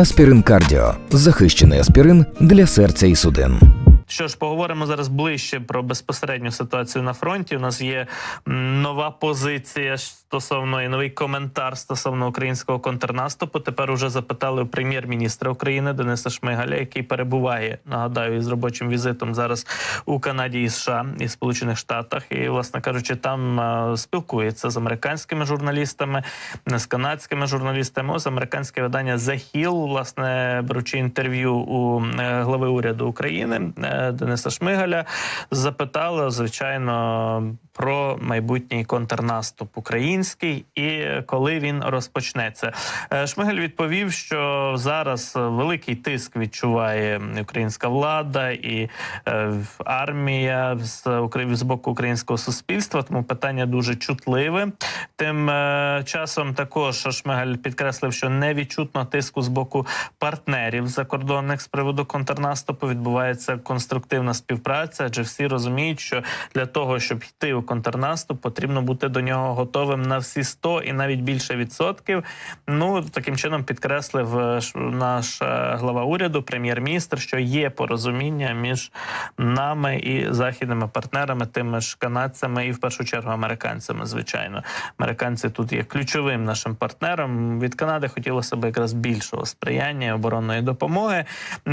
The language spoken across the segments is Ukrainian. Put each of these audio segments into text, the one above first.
Аспірин Кардіо захищений аспірин для серця і судин. Що ж, поговоримо зараз ближче про безпосередню ситуацію на фронті. У нас є нова позиція стосовно і новий коментар стосовно українського контрнаступу. Тепер уже запитали у прем'єр-міністра України Дениса Шмигаля, який перебуває, нагадаю, із робочим візитом зараз у Канаді і США і Сполучених Штатах. І, власне кажучи, там е, спілкується з американськими журналістами, не з канадськими журналістами. Ось американське видання The Hill, власне, беручи інтерв'ю у е, глави уряду України е, Дениса Шмигаля, запитали, звичайно, про майбутній контрнаступ український і коли він розпочнеться. Е, Шмигаль відповів, що зараз великий тиск відчуває українська влада і е, армія з з боку українського суспільства. Тому питання дуже чутливе. Тим е, часом також Шмигаль підкреслив, що не відчутно тиску з боку партнерів закордонних з приводу контрнаступу. Відбувається конструктивна співпраця, адже всі розуміють, що для того, щоб йти у контрнаступ, потрібно бути до нього готовим на всі 100 і навіть більше відсотків. Ну таким чином підкреслив е, наш е, глава уряду, прем'єр-міністр, що є порозуміння між нами і західними партнерами, тими ж канадцями і в першу чергу американцями. Звичайно, американці тут є ключовим нашим партнером. Від Канади хотілося б якраз більшого сприяння оборонної допомоги.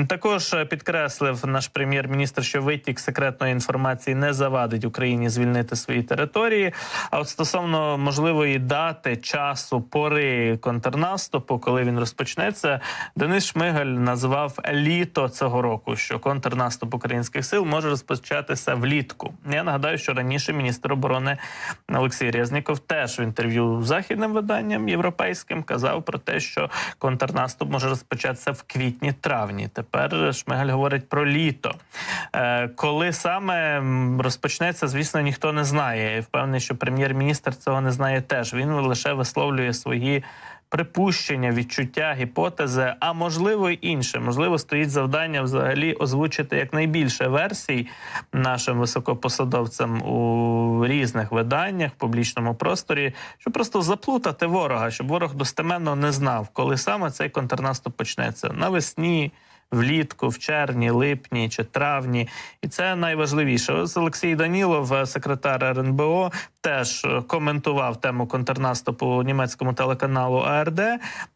Також е, підкреслив наш прем'єр-міністр, що витік секретної інформації не завадить Україні звільнити свої території. А от стосовно можливої дати, часу, пори контрнаступу, коли він розпочнеться, Денис Шмигаль назвав літо цього року, що контрнаступ українських сил може розпочатися влітку. Я нагадаю, що раніше міністр оборони Олексій Резніков теж в інтерв'ю західним виданням європейським казав про те, що контрнаступ може розпочатися в квітні-травні. Тепер Шмигаль говорить про літо. Е, Коли саме розпочнеться, звісно, ніхто не знає. Я впевнений, що прем'єр-міністр цього не знає теж. Він лише висловлює свої. Припущення, відчуття, гіпотези, а можливо й інше. Можливо, стоїть завдання взагалі озвучити якнайбільше версій нашим високопосадовцям у різних виданнях, в публічному просторі, щоб просто заплутати ворога, щоб ворог достеменно не знав, коли саме цей контрнаступ почнеться навесні. Влітку, в червні, липні чи травні, і це найважливіше. Ось Олексій Данілов, е, секретар РНБО, теж е, коментував тему контрнаступу німецькому телеканалу АРД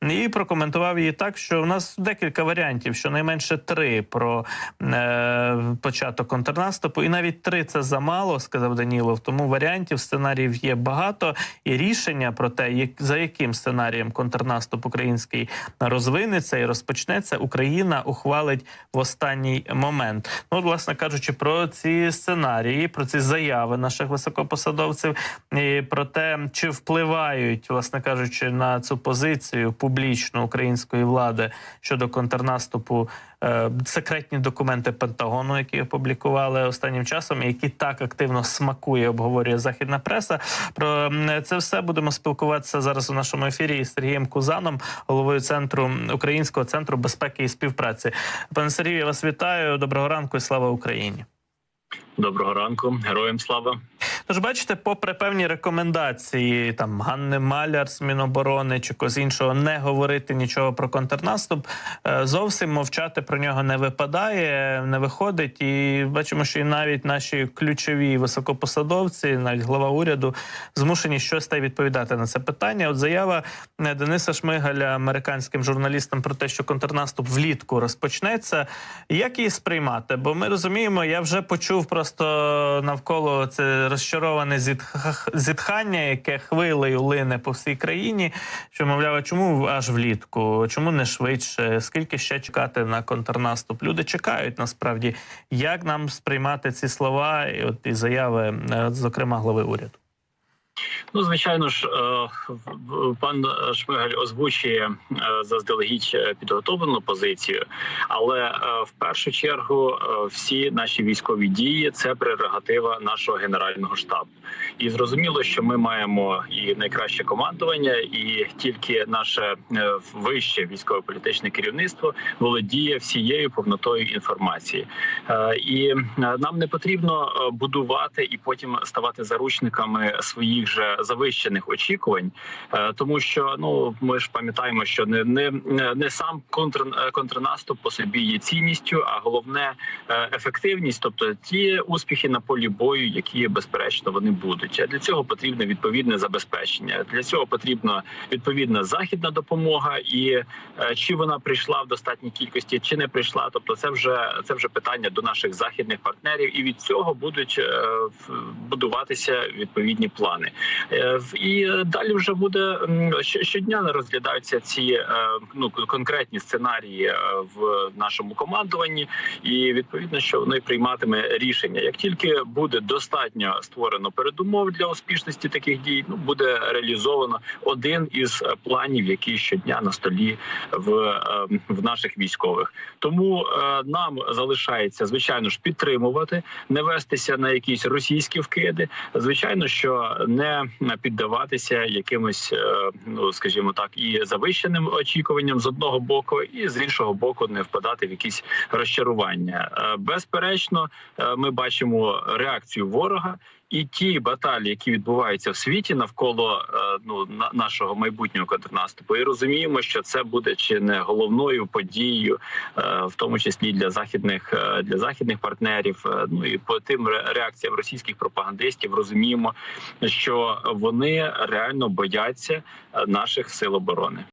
і прокоментував її так, що у нас декілька варіантів, щонайменше три про е, початок контрнаступу, і навіть три це замало, сказав Данілов. Тому варіантів сценаріїв є багато, і рішення про те, як за яким сценарієм контрнаступ український розвинеться і розпочнеться, Україна ухвалить в останній момент. Ну, власне кажучи, про ці сценарії, про ці заяви наших високопосадовців, і про те, чи впливають, власне кажучи, на цю позицію публічно української влади щодо контрнаступу. е, Секретні документи Пентагону, які опублікували останнім часом, і які так активно смакує, обговорює західна преса. Про це все будемо спілкуватися зараз у нашому ефірі із Сергієм Кузаном, головою центру Українського центру безпеки і співпраці. Пане Сергію, я вас вітаю. Доброго ранку і слава Україні. Доброго ранку, героям слава. Тож, бачите, попри певні рекомендації там Ганни Маляр з Міноборони чи когось іншого не говорити нічого про контрнаступ, е, зовсім мовчати про нього не випадає, не виходить. І бачимо, що і навіть наші ключові високопосадовці, навіть глава уряду, змушені щось та й відповідати на це питання. От заява е, Дениса Шмигаля американським журналістам про те, що контрнаступ влітку розпочнеться. Як її сприймати? Бо ми розуміємо, я вже почув просто навколо це розчароване зітх- зітхання, яке хвилею лине по всій країні. Що мовляв, чому аж влітку? Чому не швидше? Скільки ще чекати на контрнаступ? Люди чекають насправді, як нам сприймати ці слова і от і заяви, е, зокрема глави уряду. Ну, звичайно ж, е, пан Шмигаль озвучує е, заздалегідь е, підготовлену позицію, але в першу чергу всі наші військові дії це прерогатива нашого генерального штабу. І зрозуміло, що ми маємо і найкраще командування, і тільки наше е, вище військово-політичне керівництво володіє всією повнотою інформації. Е, І е, нам не потрібно будувати і потім ставати заручниками своїх же завищених очікувань, тому що ну ми ж пам'ятаємо, що не не, не сам контр, контрнаступ по собі є цінністю, а головне ефективність, тобто ті успіхи на полі бою, які безперечно вони будуть. А для цього потрібне відповідне забезпечення. Для цього потрібна відповідна західна допомога, і е, чи вона прийшла в достатній кількості, чи не прийшла. Тобто, це вже це вже питання до наших західних партнерів, і від цього будуть е, будуватися відповідні плани. Е, І далі вже буде щодня розглядаються ці ну конкретні сценарії в нашому командуванні, і відповідно, що воно і прийматиме рішення. Як тільки буде достатньо створено передумов для успішності таких дій, ну буде реалізовано один із е, планів, який щодня на столі в, е, в наших військових. Тому е, нам залишається звичайно ж підтримувати, не вестися на якісь російські вкиди. Звичайно, що не піддаватися якимось, е, ну скажімо так, і завищеним очікуванням з одного боку, і з іншого боку, не впадати в якісь розчарування. Е, Безперечно, е, ми бачимо реакцію ворога. І ті баталії, які відбуваються в світі навколо е, ну на- нашого майбутнього контрнаступу, і розуміємо, що це буде чи не головною подією, е, в тому числі для західних е, для західних партнерів. Ну і по тим реакціям російських пропагандистів розуміємо, що вони реально бояться наших сил оборони.